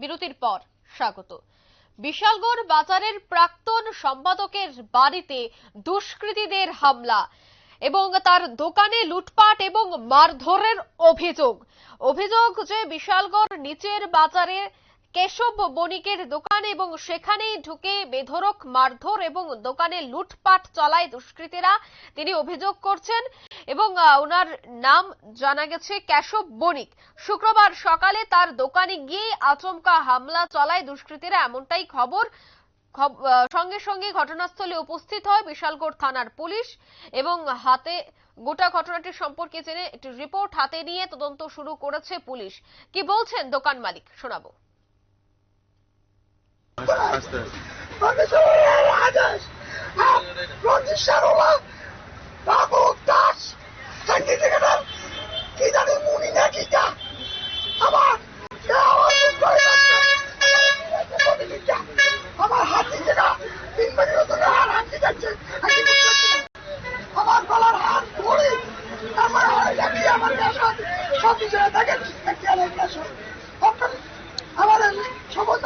বিরতির পর স্বাগত। বিশালগড় বাজারের প্রাক্তন সম্পাদকের বাড়িতে দুষ্কৃতীদের হামলা এবং তার দোকানে লুটপাট এবং মারধরের অভিযোগ। অভিযোগ যে বিশালগড় নিচের বাজারে কেশব বণিকের দোকান এবং সেখানেই ঢুকে বেধরক মারধর এবং দোকানে লুটপাট চালায় দুষ্কৃতীরা। তিনি অভিযোগ করছেন এবং ওনার নাম জানা গেছে কেশব বণিক। শুক্রবার সকালে তার দোকানে গিয়ে আচমকা হামলা চালায় দুষ্কৃতীরা, এমনটাই খবর। খব- সঙ্গে সঙ্গে ঘটনাস্থলে উপস্থিত হয় বিশালগড় থানার পুলিশ এবং হাতে গোটা ঘটনাটি সম্পর্কে জেনে একটি রিপোর্ট হাতে নিয়ে তদন্ত শুরু করেছে পুলিশ। কি বলছেন দোকান মালিক? শোনাবো। هست هست.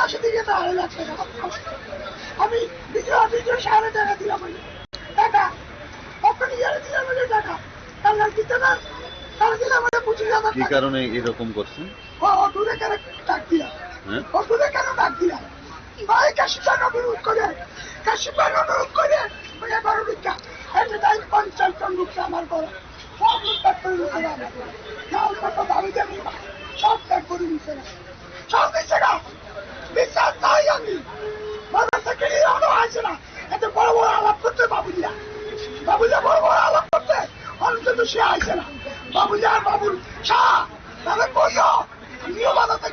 সমস্ত দিকে তো যাচ্ছে না। আমি দ্বিতীয় দ্বিতীয় শহরে টাকা দিলাম ওই টাকা। ইয়ারে দিলাম ওই টাকা। তাহলে দিতে না তাহলে দিলাম ওই পঁচিশ হাজার কি টাকা। কারণে এরকম করছেন? ও কেন ডাক দিলাম? হ্যাঁ? কেন ডাক দিলাম? ভাই অনুরোধ করে। অনুরোধ করে। ওই পঞ্চাশ লোককে আমার সব করে দাবি দেবি সব ত্যাগ করে ಋಷಿ ಆಯ್ಸಲ್ಲ ಬಾಬು ಯಾರು ಬಾಬು ಶಾ ನನಗೆ ಕೊಯ್ಯೋ ನೀವು ಮಾತಾಡ್ತಾ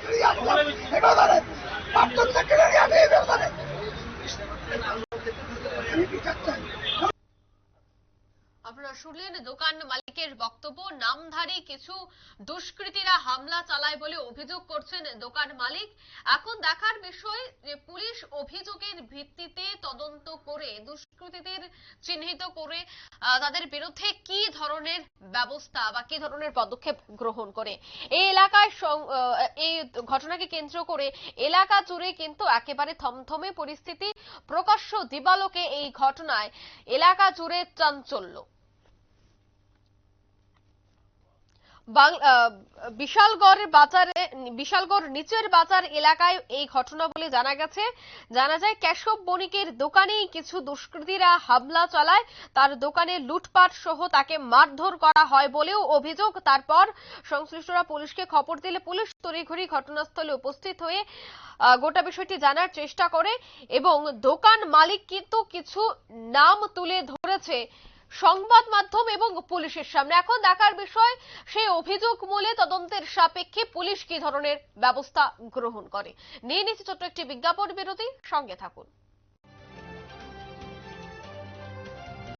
শুনলেন, দোকান মালিকের বক্তব্য, নামধারী কিছু দুষ্কৃতীরা হামলা চালায় বলে অভিযোগ করছেন দোকান মালিক। এখন দেখার বিষয় যে পুলিশ অভিযোগের ভিত্তিতে তদন্ত করে, দুষ্কৃতীদের চিহ্নিত করে তাদের বিরুদ্ধে কি ধরনের ব্যবস্থা বা কি ধরনের পদক্ষেপ গ্রহণ করে। এই এলাকায় এই ঘটনাকে কেন্দ্র করে এলাকা জুড়ে কিন্তু একেবারে থমথমে পরিস্থিতি। প্রকাশ্য দিবালোকে এই ঘটনায় এলাকা জুড়ে চাঞ্চল্য বাং- আহ, বিশালগড়ের বাজারে বিশালগড় নিচের বাজার এলাকায় এই ঘটনা বলে জানা গেছে। জানা যায়, কেশব বণিকের দোকানেই কিছু দুষ্কৃতীরা হামলা চালায়। তার দোকানে লুটপাট সহ তাকে মারধর করা হয় বলেও অভিযোগ। তারপর সংশ্লিষ্টরা পুলিশকে খবর দিলে পুলিশ তড়িঘড়ি ঘটনাস্থলে উপস্থিত হয়ে গোটা বিষয়টি জানার চেষ্টা করে এবং দোকান মালিক কিন্তু কিছু নাম তুলে ধরেছে। সংবাদ মাধ্যম এবং পুলিশের সামনে। এখন দেখার বিষয়, সেই অভিযোগ মূলে তদন্তের সাপেক্ষে পুলিশ কি ধরনের ব্যবস্থা গ্রহণ করে? নিয়ে নিচ্ছে ছোট্ট একটি বিজ্ঞাপন বিরতি, সঙ্গে থাকুন।